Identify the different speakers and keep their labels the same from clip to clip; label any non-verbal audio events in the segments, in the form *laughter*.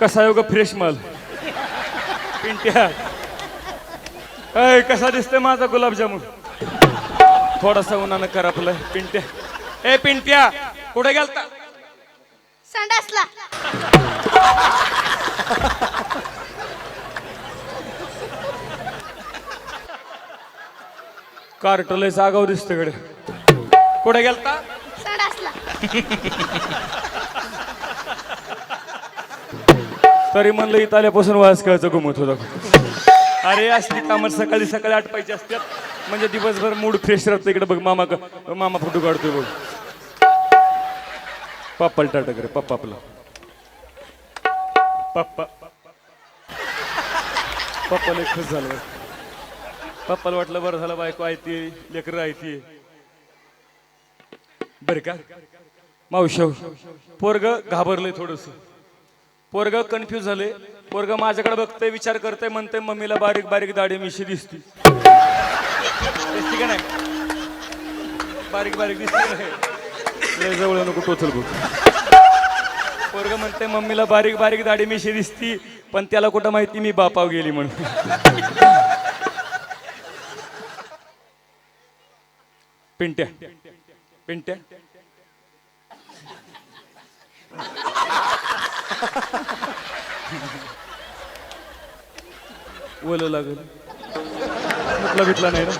Speaker 1: कसा योग फ्रेश माल? पिंट्या. अय कसा दिसतोय माझा गुलाबजामुन? थोडासा उन्हानं कर आपलं पिंट्या. ए पिंट्या कुठे गेलता?
Speaker 2: संडासला.
Speaker 1: कार्टलय जागाव दिसतं कडे कुठे गेलता?
Speaker 2: संडासला. *laughs*
Speaker 1: तरी म्हणलं इथं आल्यापासून वास खेळायचं घुमत होता. अरे असली कामं सकाळी सकाळी आटपायची असतात. म्हणजे दिवसभर मूड फ्रेश राहतो. इकडे बघ मामा मामा फोटो काढतोय बघ. पप्पा टाटक रे पप्पा आपला. पप्पा. पप्पाला खुश झालं पप्पाला वाटलं बरं झालं बायको आहे लेकर आयती. आहे बरं का? मावश पोरग घाबरलंय थोडस. पोरग कन्फ्यूज झाले. पोरग माझ्याकडे बघतंय विचार करतंय म्हणतंय मम्मीला बारीक बारीक दाढी मिशी दिसती. दिसती का नाही? बारीक बारीक दिसते जवळ नको टोचल बघ. पोरग म्हणते मम्मीला बारीक बारीक दाढी मिशी दिसती पण त्याला कुठं माहिती मी बापाव गेली म्हणून. पिंट्या. पिंट्या. ओलं लागल. म्हटलं भेटला नाही ना?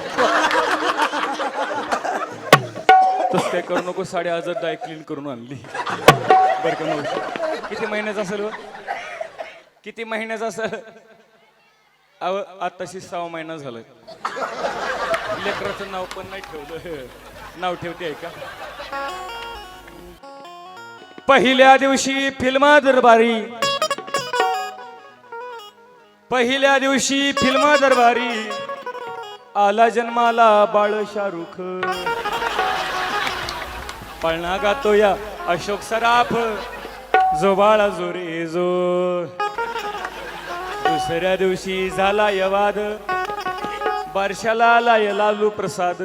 Speaker 1: तस काय करू नको साडे हजार डाय क्लीन करून आणली. बरं का मावशी किती महिन्याचा असेल हो? किती महिन्याचा असेल? अव आताशी सहा महिना झालाय. लेकराचं नाव पण नाही ठेवलं. नाव ठेवते आहे का? पहिल्या दिवशी फिल्मा दरबारी पहिल्या दिवशी फिल्मा दरबारी आला जन्माला बाळ शाहरुख. पळणा गातो या अशोक सराफ जो बाळा जो रे जो. दुसऱ्या दिवशी झाला यवाद बारशाला आला लालू प्रसाद.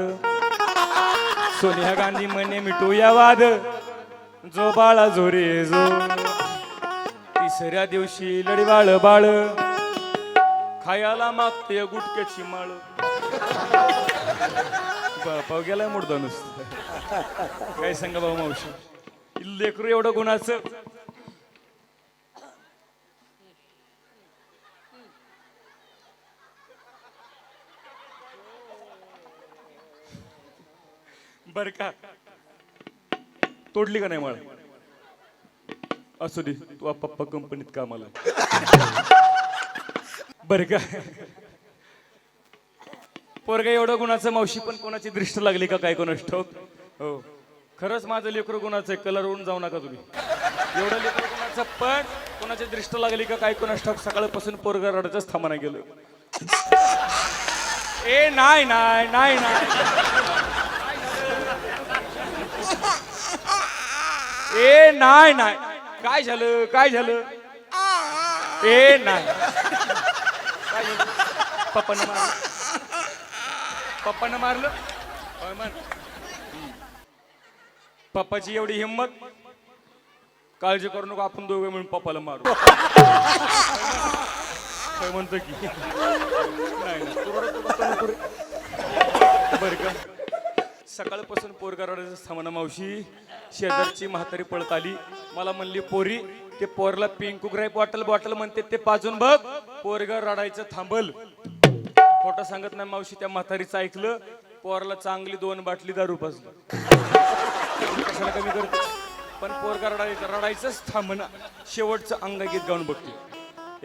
Speaker 1: सोनिया गांधी म्हणे मिटू या वाद जो बाळा जो रे जो. तिसऱ्या दिवशी लढवाळ बाळ खायला मागते गुटक्याची माळ. बापा गेलाय मुडदा नुसतं. काय सांगा भाऊ मावशी? लेकरू एवढं गुणाचं. बर का? तोडली का नाही मला असू दे तू पप्पा कंपनीत कामाला बरं का? पोरगा एवढं गुणाचं मावशी पण कोणाची दृष्ट लागली का काय कोणाच ठाऊक? हो. खरंच माझं लेकरू गुणाचं आहे कलर होऊन जाऊ नका तुम्ही. एवढं लेकरू गुणाचं पण कोणाची दृष्ट लागली का काय कोणाच ठाऊक? सकाळपासून पोरगा रडतच थांबा गेलो. ए नाही नाही नाही नाही. ए नाही नाही. काय झालं? काय झालं? ए नाही. काय झालं? पप्पानं मारलं. पप्पानं मारलं. होय म्हण. पप्पाची एवढी हिंमत. काळजी करू नको आपण दोघे म्हणून पप्पाला मारू. काय म्हणतो की. नाही बरं का. सकाळपासून पोरगा रडायचं मावशी. शेजारची म्हातारी पळत आली. मला म्हणली पोरी ते पोरला पिंकू ग्राईप बॉटल बॉटल म्हणते ते पाजून बघ. पोरग रडायचं थांबल. खोटं सांगत नाही मावशी त्या म्हातारीचं ऐकलं. पोरला चांगली दोन बाटली दारू पाजलं. कशाला कमी करतो? पण पोरगा रडायचं रडायचंच थांबना शेवटचं अंगागीत गाऊन बघते.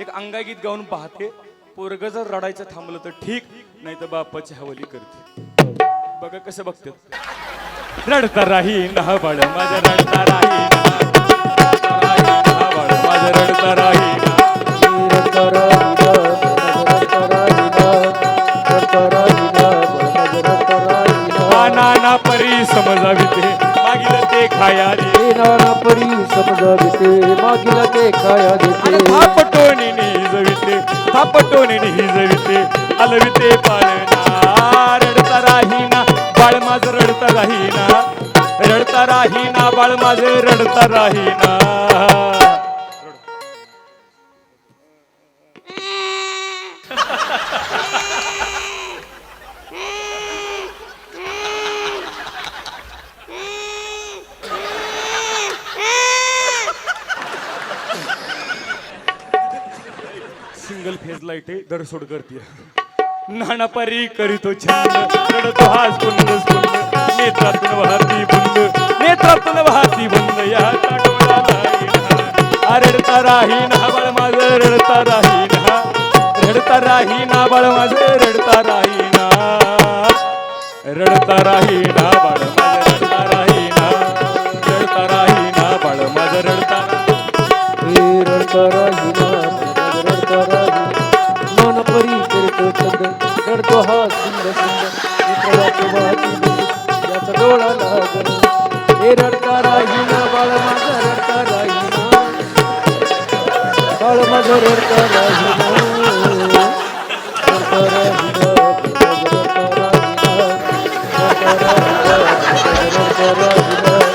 Speaker 1: एक अंगागीत गाऊन पाहते. पोरग जर रडायचं थांबलं तर ठीक नाही तर बापाची हवाली करते. बघा कसं बघते रडता राही ना बाळ माझं रडता नाना परी समजावीते. मागिल ते खाया दे नाना
Speaker 3: परी समजावीते. मागिल ते खाया दे
Speaker 1: थापटोनी निजविते. थापटोनी निजविते. अलविते पाळणा रडता राहीना बाळ माझ रडता राहीना. रडता राहीना बाळ माझे रडता राहीना. *laughs* लाइट आहे दर सोड करते नानापारी करीतो छंद रडतो हाच कुंद स्कुंद नेत्रातून वाहती बुंद नेत्रातून वाहती बुंद या काटोळाला येणार. रडता राही ना बाळ माझं रडता राही ना रडता राही ना बाळ माझं रडता राही ना रडता राही ना बाळ
Speaker 3: हो, हो, सुंदर सुंदर. डोळा हे रडता राहिना बाळ माझा रडता राहिना बाळ रडता राहिना रडता राहिना रडता राहिना रडता राहिना